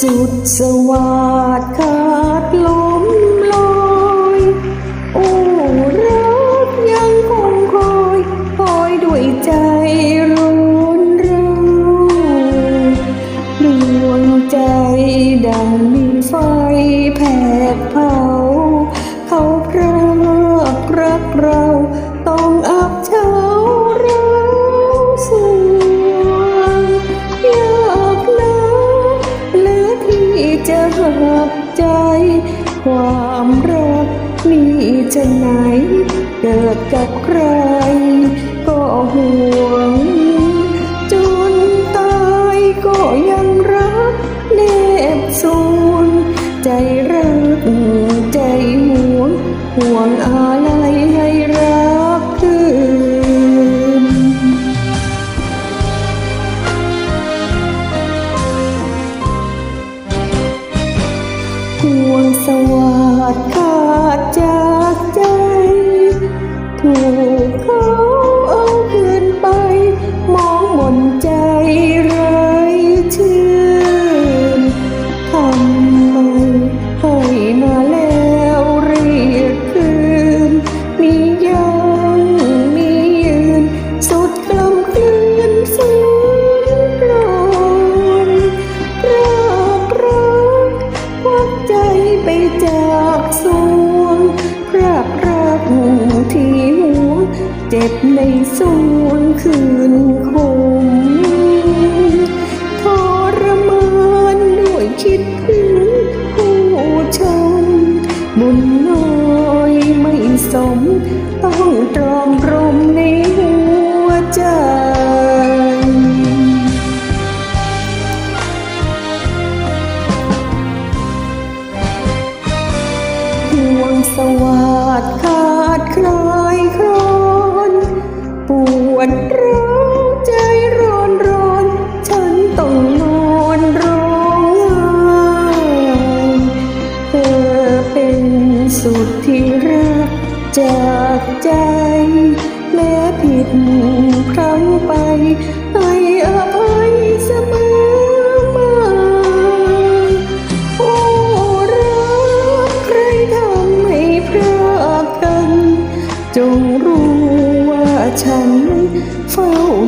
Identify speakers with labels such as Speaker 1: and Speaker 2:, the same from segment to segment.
Speaker 1: สุดสวัสดิ์ขาดลม ความรักนี่จะไหน เกิดกับใคร ก็ห่วง จนตายก็ยังรักแนบสูนใจรัก ใจห่วงห่วงอะไร ดขาดจากใจถูก ในสวงคืนคมทรมานด้วยคิดถึงผู้ชมบุญน้อยไม่สม ต้องตรอมรมในหัวใจห่วงสวัสดขาดคล buen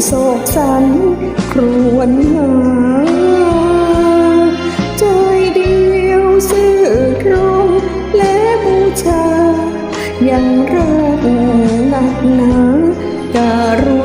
Speaker 1: โศกสันครวนหาใจเดียวซื่อตรงและบูชา ยังรักหนักหนาการุ